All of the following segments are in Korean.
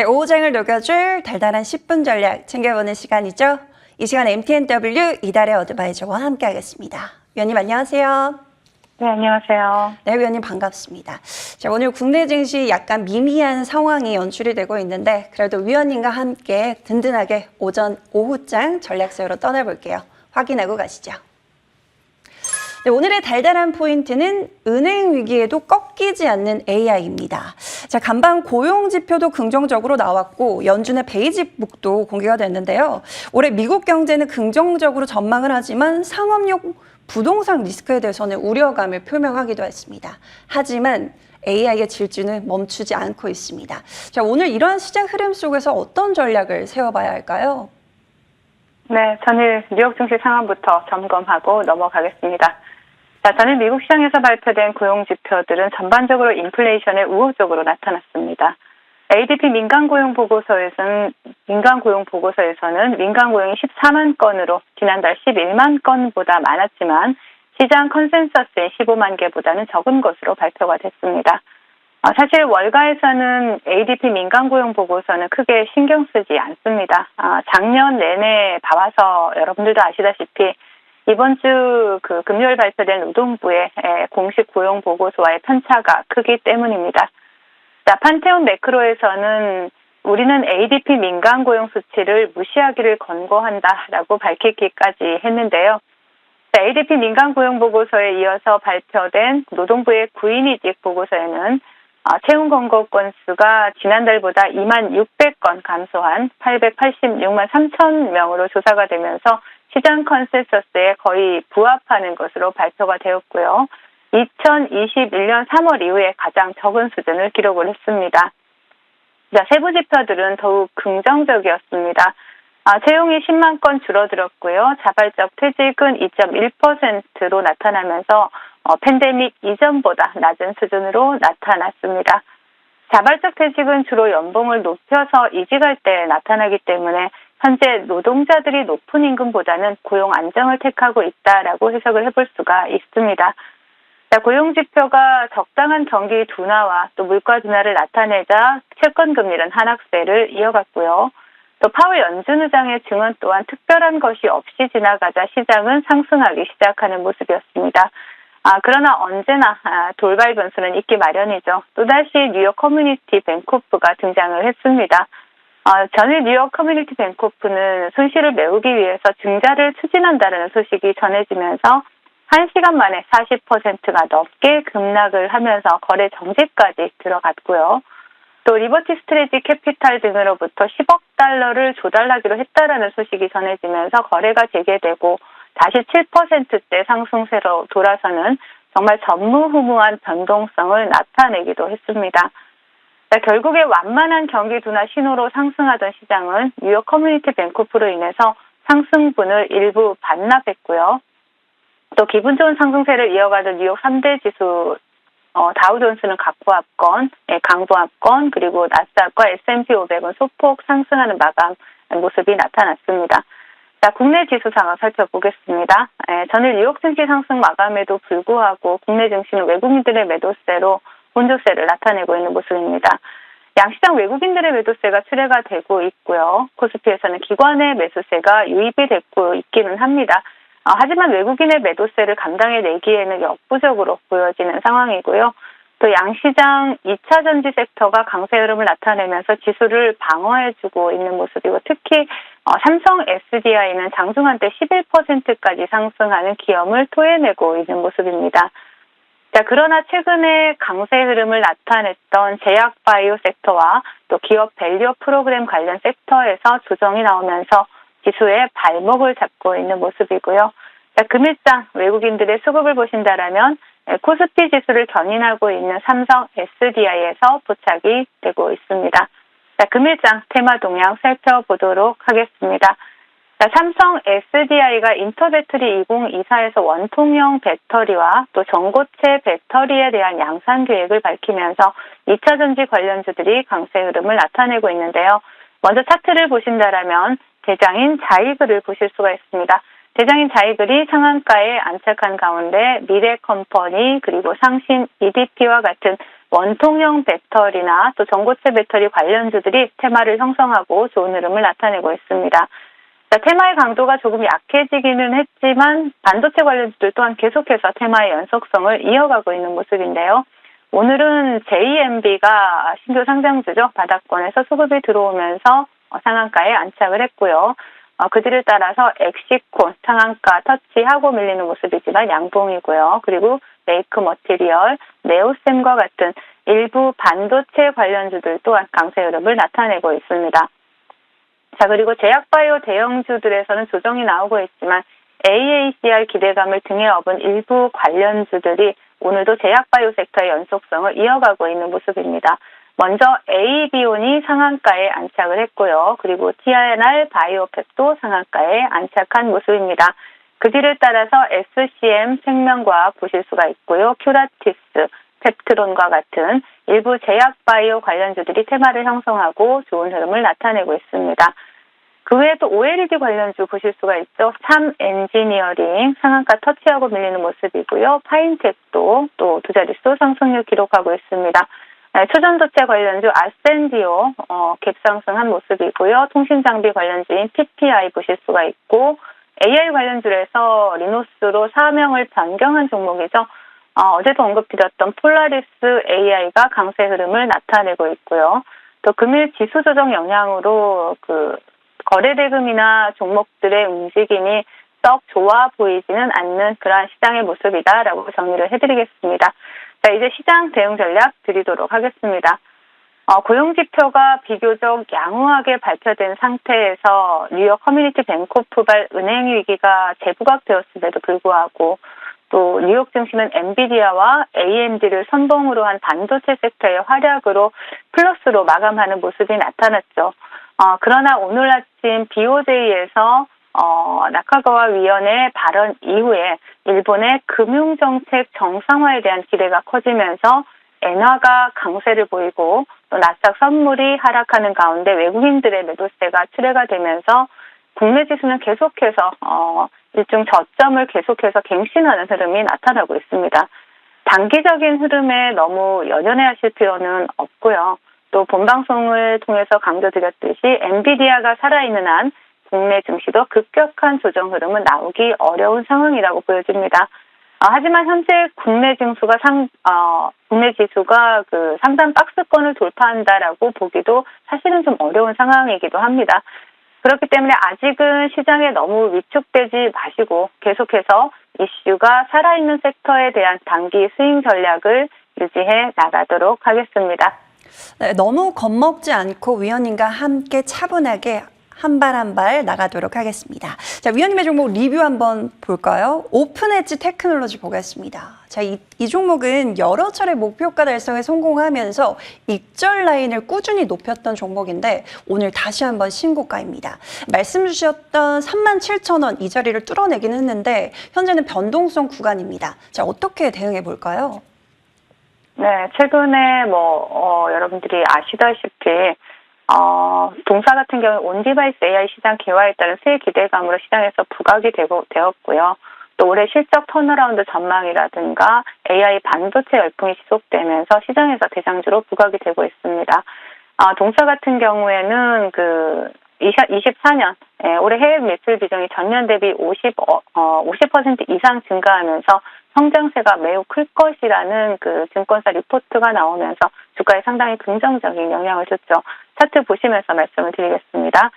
네, 오후장을 녹여줄 달달한 10분 전략 챙겨보는 시간이죠. 이 시간 MTNW 이달의 어드바이저와 함께하겠습니다. 위원님 안녕하세요. 네, 안녕하세요. 네, 위원님 반갑습니다. 자, 오늘 국내 증시 약간 미미한 상황이 연출이 되고 있는데 그래도 위원님과 함께 든든하게 오전 오후장 전략 세우러 떠나볼게요. 확인하고 가시죠. 네, 오늘의 달달한 포인트는 은행 위기에도 꺾이지 않는 AI입니다. 자, 간밤 고용 지표도 긍정적으로 나왔고 연준의 베이직북도 공개가 됐는데요. 올해 미국 경제는 긍정적으로 전망을 하지만 상업용 부동산 리스크에 대해서는 우려감을 표명하기도 했습니다. 하지만 AI의 질주는 멈추지 않고 있습니다. 자, 오늘 이러한 시장 흐름 속에서 어떤 전략을 세워봐야 할까요? 네, 전일 뉴욕 증시 상황부터 점검하고 넘어가겠습니다. 자, 전일 미국 시장에서 발표된 고용 지표들은 전반적으로 인플레이션에 우호적으로 나타났습니다. ADP 민간 고용 보고서에서는 민간 고용 보고서에서는 민간 고용이 14만 건으로 지난달 11만 건보다 많았지만 시장 컨센서스의 15만 개보다는 적은 것으로 발표가 됐습니다. 어, 사실 월가에서는 ADP 민간 고용 보고서는 크게 신경 쓰지 않습니다. 아, 작년 내내 봐와서 여러분들도 아시다시피 이번 주 그 금요일 발표된 노동부의 에, 공식 고용 보고서와의 편차가 크기 때문입니다. 자, 판테온 매크로에서는 우리는 ADP 민간 고용 수치를 무시하기를 권고한다라고 밝히기까지 했는데요. 자, ADP 민간 고용 보고서에 이어서 발표된 노동부의 구인이직 보고서에는 아, 채용 권고 건수가 지난달보다 2만 600건 감소한 886만 3천 명으로 조사가 되면서 시장 컨센서스에 거의 부합하는 것으로 발표가 되었고요. 2021년 3월 이후에 가장 적은 수준을 기록을 했습니다. 자, 세부 지표들은 더욱 긍정적이었습니다. 아, 채용이 10만 건 줄어들었고요. 자발적 퇴직은 2.1%로 나타나면서 어, 팬데믹 이전보다 낮은 수준으로 나타났습니다. 자발적 퇴직은 주로 연봉을 높여서 이직할 때 나타나기 때문에 현재 노동자들이 높은 임금보다는 고용 안정을 택하고 있다라고 해석을 해볼 수가 있습니다. 자, 고용 지표가 적당한 경기 둔화와 또 물가 둔화를 나타내자 채권 금리는 하락세를 이어갔고요. 또 파월 연준 의장의 증언 또한 특별한 것이 없이 지나가자 시장은 상승하기 시작하는 모습이었습니다. 아, 그러나 언제나 아, 돌발 변수는 있기 마련이죠. 또다시 뉴욕 커뮤니티 뱅코프가 등장을 했습니다. 아, 전일 뉴욕 커뮤니티 뱅코프는 손실을 메우기 위해서 증자를 추진한다는 소식이 전해지면서 1시간 만에 40%가 넘게 급락을 하면서 거래 정지까지 들어갔고요. 또 리버티 스트레지 캐피탈 등으로부터 10억 달러를 조달하기로 했다라는 소식이 전해지면서 거래가 재개되고 다시 7%대 상승세로 돌아서는 정말 전무후무한 변동성을 나타내기도 했습니다. 자, 결국에 완만한 경기 둔화 신호로 상승하던 시장은 뉴욕 커뮤니티 뱅코프로 인해서 상승분을 일부 반납했고요. 또 기분 좋은 상승세를 이어가던 뉴욕 3대 지수 어, 다우존스는 각부합권, 예, 강부합권, 그리고 나스닥과 S&P 500은 소폭 상승하는 마감 모습이 나타났습니다. 자, 국내 지수 상황 살펴보겠습니다. 예, 전일 뉴욕 증시 상승 마감에도 불구하고 국내 증시는 외국인들의 매도세로 본조세를 나타내고 있는 모습입니다. 양시장 외국인들의 매도세가 출회가 되고 있고요. 코스피에서는 기관의 매수세가 유입이 됐고 있기는 합니다. 어, 하지만 외국인의 매도세를 감당해내기에는 역부족으로 보여지는 상황이고요. 또 양시장 2차 전지 섹터가 강세 흐름을 나타내면서 지수를 방어해주고 있는 모습이고 특히 어, 삼성 SDI는 장중한 때 11%까지 상승하는 기염을 토해내고 있는 모습입니다. 자, 그러나 최근에 강세 흐름을 나타냈던 제약 바이오 섹터와 또 기업 밸류 프로그램 관련 섹터에서 조정이 나오면서 지수의 발목을 잡고 있는 모습이고요. 자, 금일장 외국인들의 수급을 보신다라면 코스피 지수를 견인하고 있는 삼성 SDI에서 포착이 되고 있습니다. 자, 금일장 테마 동향 살펴보도록 하겠습니다. 자, 삼성 SDI가 인터배터리 2024에서 원통형 배터리와 또 전고체 배터리에 대한 양산 계획을 밝히면서 2차 전지 관련주들이 강세 흐름을 나타내고 있는데요. 먼저 차트를 보신다라면 대장인 자이글을 보실 수가 있습니다. 대장인 자이글이 상한가에 안착한 가운데 미래컴퍼니 그리고 상신 EDP와 같은 원통형 배터리나 또 전고체 배터리 관련주들이 테마를 형성하고 좋은 흐름을 나타내고 있습니다. 자, 테마의 강도가 조금 약해지기는 했지만 반도체 관련주들 또한 계속해서 테마의 연속성을 이어가고 있는 모습인데요. 오늘은 JMB가 신규 상장주죠. 바닥권에서 수급이 들어오면서 어, 상한가에 안착을 했고요. 어, 그들을 따라서 엑시콘 상한가 터치하고 밀리는 모습이지만 양봉이고요. 그리고 메이크 머티리얼, 네오셈과 같은 일부 반도체 관련주들 또한 강세 흐름을 나타내고 있습니다. 자, 그리고 제약바이오 대형주들에서는 조정이 나오고 있지만 AACR 기대감을 등에 업은 일부 관련주들이 오늘도 제약바이오 섹터의 연속성을 이어가고 있는 모습입니다. 먼저 AB온이 상한가에 안착을 했고요. 그리고 TNR 바이오팩도 상한가에 안착한 모습입니다. 그 뒤를 따라서 SCM 생명과학 보실 수가 있고요. 큐라티스, 펩트론과 같은 일부 제약 바이오 관련주들이 테마를 형성하고 좋은 흐름을 나타내고 있습니다. 그 외에 또 OLED 관련주 보실 수가 있죠. 참 엔지니어링 상한가 터치하고 밀리는 모습이고요. 파인텍도 또 두 자릿수 상승률 기록하고 있습니다. 네, 초전도체 관련주 아센디오 어, 갭상승한 모습이고요. 통신장비 관련주인 PPI 보실 수가 있고 AI 관련주에서 리노스로 사명을 변경한 종목이죠. 어, 제도 언급드렸던 폴라리스 AI가 강세 흐름을 나타내고 있고요. 또 금일 지수 조정 영향으로 그 거래 대금이나 종목들의 움직임이 썩 좋아 보이지는 않는 그러한 시장의 모습이다라고 정리를 해드리겠습니다. 자, 이제 시장 대응 전략 드리도록 하겠습니다. 어, 고용 지표가 비교적 양호하게 발표된 상태에서 뉴욕 커뮤니티 뱅코프발 은행 위기가 재부각되었음에도 불구하고 또 뉴욕 증시는 엔비디아와 AMD를 선봉으로 한 반도체 섹터의 활약으로 플러스로 마감하는 모습이 나타났죠. 어, 그러나 오늘 아침 BOJ에서 어, 나카가와 위원의 발언 이후에 일본의 금융정책 정상화에 대한 기대가 커지면서 엔화가 강세를 보이고 또 나스닥 선물이 하락하는 가운데 외국인들의 매도세가 출회가 되면서 국내 지수는 계속해서 어, 일종 저점을 계속해서 갱신하는 흐름이 나타나고 있습니다. 단기적인 흐름에 너무 연연해 하실 필요는 없고요. 또 본방송을 통해서 강조드렸듯이 엔비디아가 살아있는 한 국내 증시도 급격한 조정 흐름은 나오기 어려운 상황이라고 보여집니다. 어, 하지만 현재 국내 증수가 상, 어, 국내 지수가 그 상단 박스권을 돌파한다라고 보기도 사실은 좀 어려운 상황이기도 합니다. 그렇기 때문에 아직은 시장에 너무 위축되지 마시고 계속해서 이슈가 살아있는 섹터에 대한 단기 스윙 전략을 유지해 나가도록 하겠습니다. 네, 너무 겁먹지 않고 위원님과 함께 차분하게 한 발 한 발 나가도록 하겠습니다. 자, 위원님의 종목 리뷰 한번 볼까요? 오픈 엣지 테크놀로지 보겠습니다. 자, 이, 이 종목은 여러 차례 목표가 달성에 성공하면서 익절 라인을 꾸준히 높였던 종목인데 오늘 다시 한번 신고가입니다. 말씀 주셨던 37,000원 이 자리를 뚫어내긴 했는데 현재는 변동성 구간입니다. 자, 어떻게 대응해 볼까요? 네, 최근에 뭐, 어, 여러분들이 아시다시피, 어, 동사 같은 경우 온디바이스 AI 시장 개화에 따른 새 기대감으로 시장에서 부각이 되고, 되었고요. 또 올해 실적 턴어라운드 전망이라든가 AI 반도체 열풍이 지속되면서 시장에서 대장주로 부각이 되고 있습니다. 아, 동사 같은 경우에는 그 24년 예, 올해 해외 매출 비중이 전년 대비 50, 어, 어, 50% 이상 증가하면서 성장세가 매우 클 것이라는 그 증권사 리포트가 나오면서 주가에 상당히 긍정적인 영향을 줬죠. 차트 보시면서 말씀을 드리겠습니다.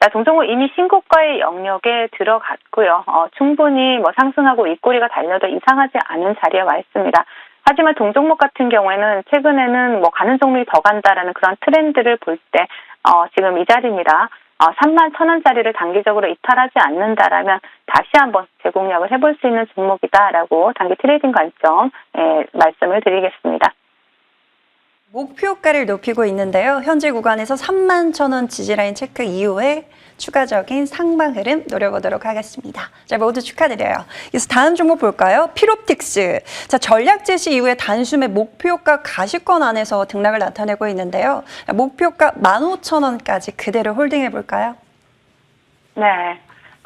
자, 동종호 이미 신고가의 영역에 들어갔고요. 어, 충분히 뭐 상승하고 윗꼬리가 달려도 이상하지 않은 자리에 와 있습니다. 하지만 동종목 같은 경우에는 최근에는 뭐 가는 종목이 더 간다라는 그런 트렌드를 볼 때, 어, 지금 이 자리입니다. 어, 3만 천 원짜리를 단기적으로 이탈하지 않는다라면 다시 한번 재공략을 해볼 수 있는 종목이다라고 단기 트레이딩 관점 예, 말씀을 드리겠습니다. 목표가를 높이고 있는데요. 현재 구간에서 3만 천 원 지지라인 체크 이후에 추가적인 상방 흐름 노려보도록 하겠습니다. 자, 모두 축하드려요. 그래서 다음 종목 볼까요? 피롭틱스. 자, 전략 제시 이후에 단숨에 목표가 가시권 안에서 등락을 나타내고 있는데요. 목표가 15,000원까지 그대로 홀딩해 볼까요? 네.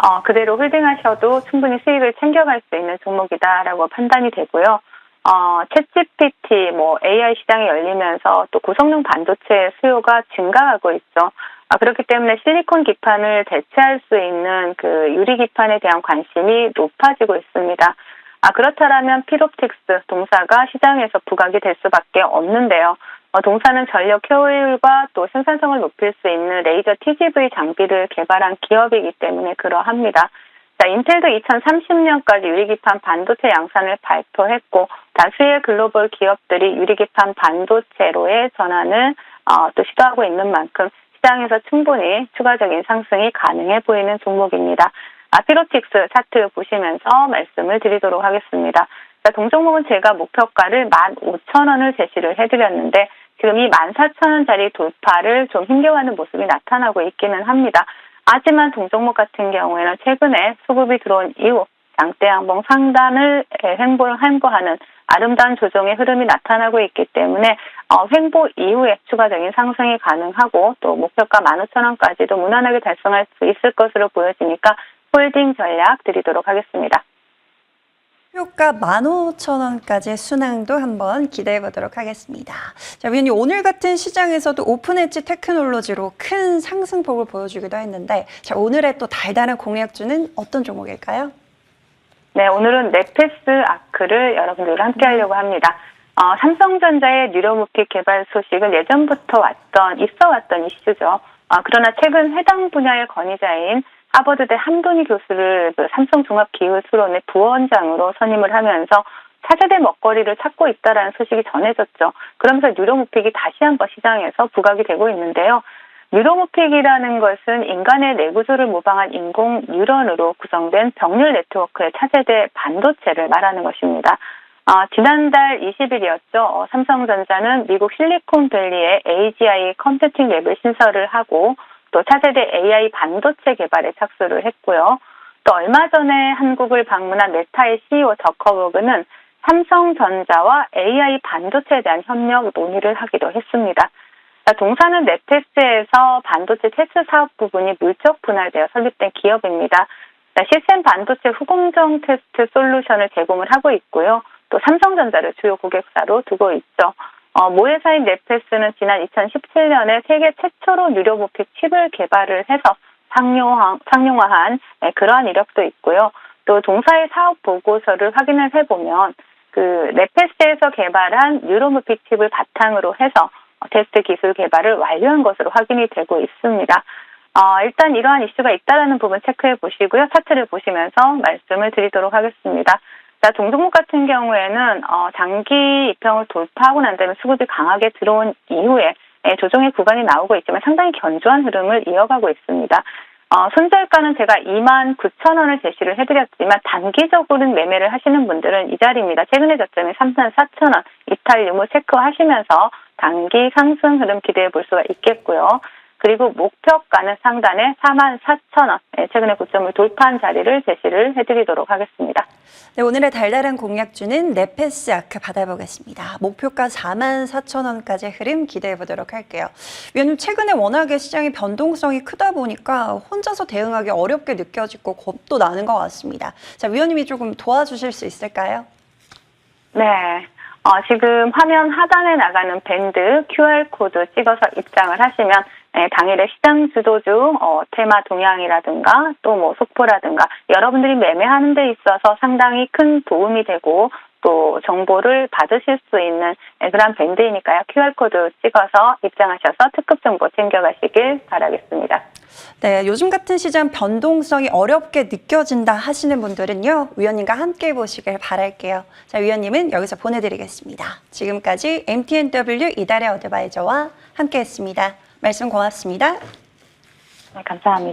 어, 그대로 홀딩하셔도 충분히 수익을 챙겨갈 수 있는 종목이다라고 판단이 되고요. 어, 챗GPT, 뭐 AI 시장이 열리면서 또 고성능 반도체 수요가 증가하고 있죠. 아, 그렇기 때문에 실리콘 기판을 대체할 수 있는 그 유리 기판에 대한 관심이 높아지고 있습니다. 아, 그렇다면 피롭틱스 동사가 시장에서 부각이 될 수밖에 없는데요. 어, 동사는 전력 효율과 또 생산성을 높일 수 있는 레이저 TGV 장비를 개발한 기업이기 때문에 그러합니다. 자, 인텔도 2030년까지 유리기판 반도체 양산을 발표했고 다수의 글로벌 기업들이 유리기판 반도체로의 전환을 어, 또 시도하고 있는 만큼 시장에서 충분히 추가적인 상승이 가능해 보이는 종목입니다. 아피로틱스 차트 보시면서 말씀을 드리도록 하겠습니다. 자, 동종목은 제가 목표가를 15,000원을 제시를 해드렸는데 지금 이 14,000원짜리 돌파를 좀 힘겨워하는 모습이 나타나고 있기는 합니다. 하지만 동종목 같은 경우에는 최근에 수급이 들어온 이후 장대 양봉 상단을 횡보를 횡보하는 아름다운 조정의 흐름이 나타나고 있기 때문에 어, 횡보 이후에 추가적인 상승이 가능하고 또 목표가 15,000원까지도 무난하게 달성할 수 있을 것으로 보여지니까 홀딩 전략 드리도록 하겠습니다. 표가 15,000원까지 순항도 한번 기대해 보도록 하겠습니다. 자, 위원님 오늘 같은 시장에서도 오픈 엣지 테크놀로지로 큰 상승폭을 보여주기도 했는데 자, 오늘의 또 달달한 공략주는 어떤 종목일까요? 네, 오늘은 네페스 아크를 여러분들과 함께 하려고 합니다. 어, 삼성전자의 뉴로무픽 개발 소식은 예전부터 왔던, 있어 왔던 이슈죠. 어, 그러나 최근 해당 분야의 권위자인 하버드대 함돈희 교수를 그 삼성종합기술원의 부원장으로 선임을 하면서 차세대 먹거리를 찾고 있다라는 소식이 전해졌죠. 그러면서 뉴로무픽이 다시 한번 시장에서 부각이 되고 있는데요. 뉴로무픽이라는 것은 인간의 뇌구조를 모방한 인공 뉴런으로 구성된 병렬 네트워크의 차세대 반도체를 말하는 것입니다. 아, 지난달 20일이었죠. 어, 삼성전자는 미국 실리콘밸리의 AGI 컴퓨팅 랩을 신설을 하고 또 차세대 AI 반도체 개발에 착수를 했고요. 또 얼마 전에 한국을 방문한 메타의 CEO 저커버그는 삼성전자와 AI 반도체에 대한 협력 논의를 하기도 했습니다. 자, 동사는 네테스에서 반도체 테스트 사업 부분이 물적 분할되어 설립된 기업입니다. 자, 시스템 반도체 후공정 테스트 솔루션을 제공을 하고 있고요. 또 삼성전자를 주요 고객사로 두고 있죠. 어, 모회사인 네페스는 지난 2017년에 세계 최초로 뉴로모픽 칩을 개발을 해서 상용화, 상용화한 네, 그러한 이력도 있고요. 또 동사의 사업 보고서를 확인을 해보면 그 네페스에서 개발한 뉴로모픽 칩을 바탕으로 해서 어, 테스트 기술 개발을 완료한 것으로 확인이 되고 있습니다. 어, 일단 이러한 이슈가 있다라는 부분 체크해 보시고요. 차트를 보시면서 말씀을 드리도록 하겠습니다. 자, 동종목 같은 경우에는 어, 장기 입형을 돌파하고 난 다음에 수급이 강하게 들어온 이후에 예, 조정의 구간이 나오고 있지만 상당히 견조한 흐름을 이어가고 있습니다. 어, 손절가는 제가 2만 9천 원을 제시를 해드렸지만 단기적으로는 매매를 하시는 분들은 이 자리입니다. 최근의 저점이 3만 4천 원 이탈 유무 체크하시면서 단기 상승 흐름 기대해 볼 수가 있겠고요. 그리고 목표가는 상단에 4만 4천 원 예, 최근의 고점을 돌파한 자리를 제시를 해드리도록 하겠습니다. 네, 오늘의 달달한 공략주는 네페스 아크 받아보겠습니다. 목표가 4만 4천 원까지 흐름 기대해 보도록 할게요. 위원님 최근에 워낙에 시장의 변동성이 크다 보니까 혼자서 대응하기 어렵게 느껴지고 겁도 나는 것 같습니다. 자, 위원님이 조금 도와주실 수 있을까요? 네. 어, 지금 화면 하단에 나가는 밴드 QR코드 찍어서 입장을 하시면 예, 당일의 시장 주도주 어, 테마 동향이라든가 또 뭐 속보라든가 여러분들이 매매하는 데 있어서 상당히 큰 도움이 되고 또 정보를 받으실 수 있는 예, 그런 밴드이니까요. QR코드 찍어서 입장하셔서 특급 정보 챙겨가시길 바라겠습니다. 네, 요즘 같은 시장 변동성이 어렵게 느껴진다 하시는 분들은요, 위원님과 함께 보시길 바랄게요. 자, 위원님은 여기서 보내드리겠습니다. 지금까지 MTNW 이달의 어드바이저와 함께 했습니다. 말씀 고맙습니다. 네, 감사합니다.